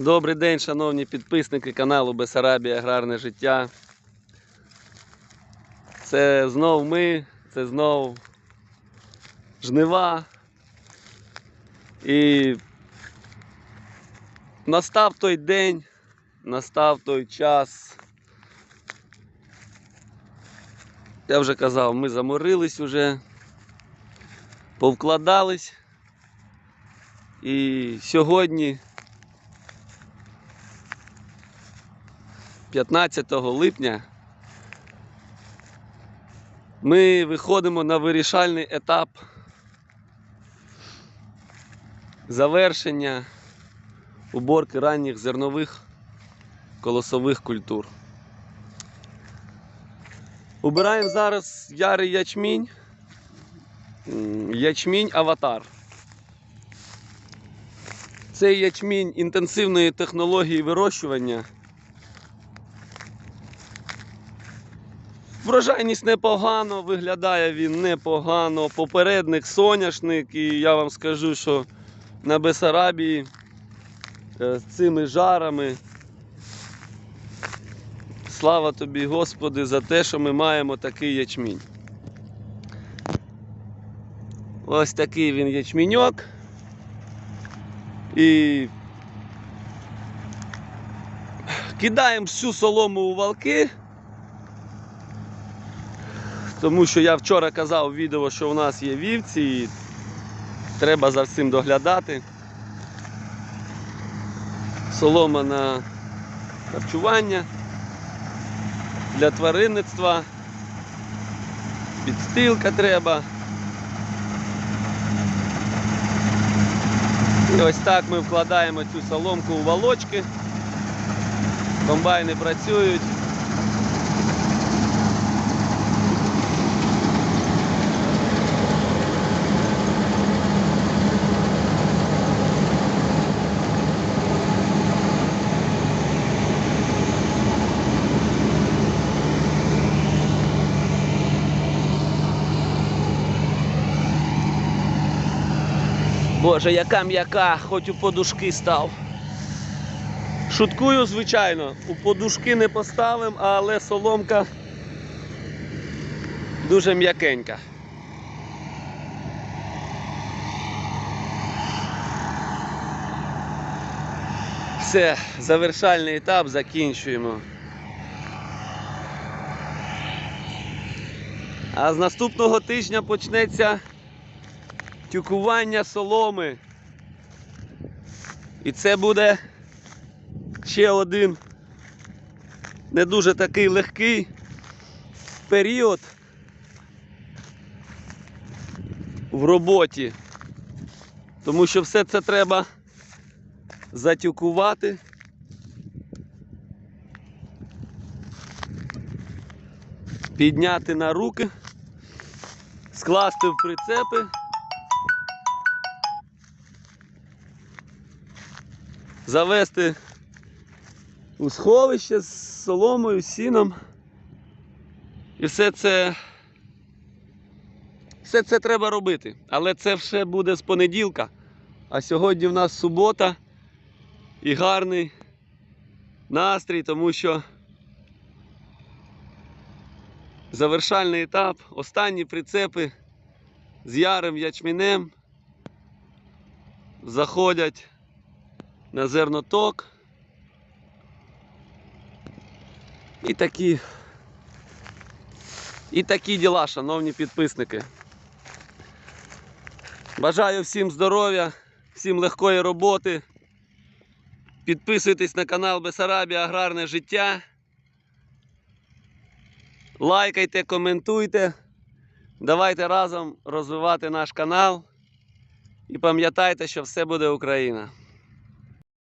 Добрий день, шановні підписники каналу Бесарабія Аграрне життя. Це знов ми, це знов жнива. І настав той день, настав той час. Я вже казав, ми заморились уже, повкладались. І сьогодні 15 липня ми виходимо на вирішальний етап завершення уборки ранніх зернових колосових культур. Убираємо зараз ярий ячмінь, ячмінь аватар. Цей ячмінь інтенсивної технології вирощування. Врожайність непогано, виглядає він непогано. Попередник соняшник, і я вам скажу, що на Бесарабії е, з цими жарами. Слава тобі, Господи, за те, що ми маємо такий ячмінь. Ось такий він ячміньок. І кидаємо всю солому у валки. Тому що я вчора казав в відео, що у нас є вівці і треба за всім доглядати. Солома на харчування для тваринництва, підстилка треба. І ось так ми вкладаємо цю соломку у волочки. Комбайни працюють. Боже, яка м'яка, хоч у подушки став. Шуткую, звичайно, у подушки не поставимо, але соломка дуже м'якенька. Все, завершальний етап закінчуємо. А з наступного тижня почнеться тюкування соломи. І це буде ще один не дуже такий легкий період в роботі. Тому що все це треба затюкувати. Підняти на руки, скласти в прицепи. Завести у сховище з соломою, сіном. І все це. Все це треба робити. Але це все буде з понеділка. А сьогодні в нас субота і гарний настрій, тому що завершальний етап, останні прицепи з ярим ячмінем заходять на зерноток. І такі. І такі діла, шановні підписники. Бажаю всім здоров'я, всім легкої роботи. Підписуйтесь на канал Бесарабія Аграрне життя. Лайкайте, коментуйте. Давайте разом розвивати наш канал. І пам'ятайте, що все буде Україна.